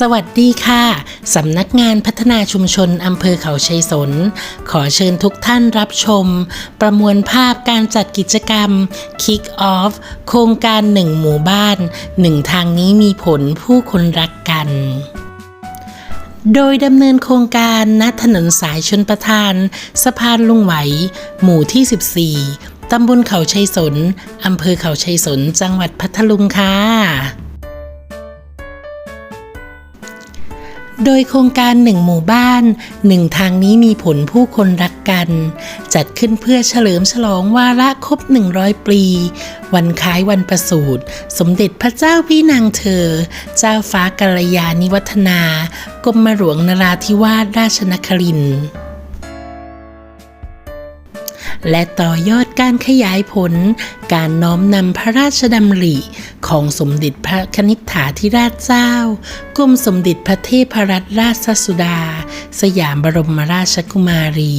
สวัสดีค่ะสำนักงานพัฒนาชุมชนอำเภอเขาชัยสน ขอเชิญทุกท่านรับชม ประมวลภาพการจัดกิจกรรม Kick Off โครงการหนึ่งหมู่บ้านหนึ่งทางนี้มีผลผู้คนรักกันโดยดำเนินโครงการณถนนสายชนประทาน สะพานลุงไหว หมู่ที่ 14 ตำบลเขาชัยสน อำเภอเขาชัยสน จังหวัดพัทลุงค่ะ โดยโครงการหนึ่งหมู่บ้านหนึ่งทางนี้มีผลผู้คนรักกัน จัดขึ้นเพื่อเฉลิมฉลองวาระครบ 100 ปี วันคล้ายวันประสูติสมเด็จพระเจ้าพี่นางเธอ เจ้าฟ้ากัลยาณิวัฒนากรมหลวงนราธิวาสราชนครินทร์ และต่อยอดการขยายผล การน้อมนำพระราชดำริของสมเด็จพระคณิษฐาธิราชเจ้ากรมสมเด็จพระเทพรัตนราชสุดา สยามบรมราชกุมารี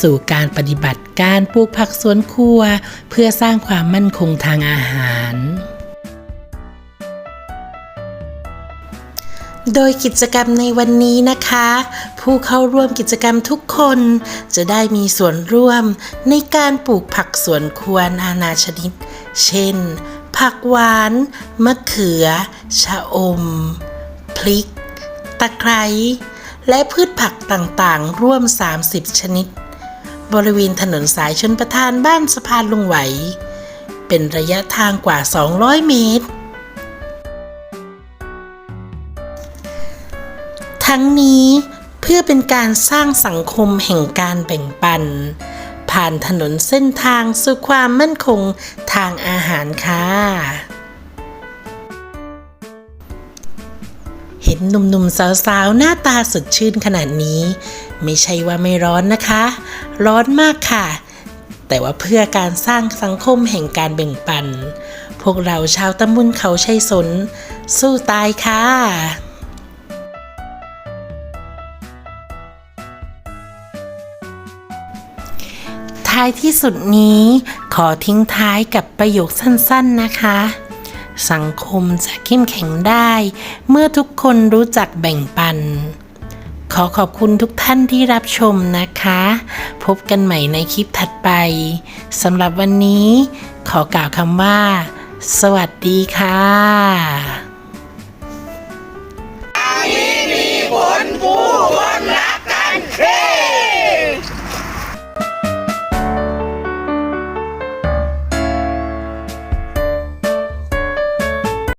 สู่การปฏิบัติการปลูกผักสวนครัว เพื่อสร้างความมั่นคงทางอาหาร โดยกิจกรรมในวันนี้นะคะ ผู้เข้าร่วมกิจกรรมทุกคนจะได้มีส่วนร่วมในการปลูกผักสวนครัวนานาชนิด เช่น ผักหวาน มะเขือ ชะอม พริก ตะไคร้ และพืชผักต่างๆ ร่วม 30 ชนิด บริเวณถนนสายชนประทานบ้านสะพานลุงไหว เป็นระยะทางกว่า 200 เมตร ทั้งนี้เพื่อเป็นการสร้างสังคมแห่งการแบ่งปัน ผ่านถนนเส้นทางสู่ความมั่นคงทางอาหารค่ะเห็นหนุ่มๆสาวๆ หน้าตาสดชื่นขนาดนี้ ไม่ใช่ว่าไม่ร้อนนะคะ ร้อนมากค่ะ แต่ว่าเพื่อการสร้างสังคมแห่งการแบ่งปัน พวกเราชาวตำบลเขาชัยสน สู้ตายค่ะ ท้ายที่สุดนี้ ขอทิ้งท้ายกับประโยคสั้นๆนะคะ สังคมจะเข้มแข็งได้ เมื่อทุกคนรู้จักแบ่งปัน ขอขอบคุณทุกท่านที่รับชมนะคะ พบกันใหม่ในคลิปถัดไปสำหรับวันนี้ ขอกล่าวคำว่า สวัสดีค่ะ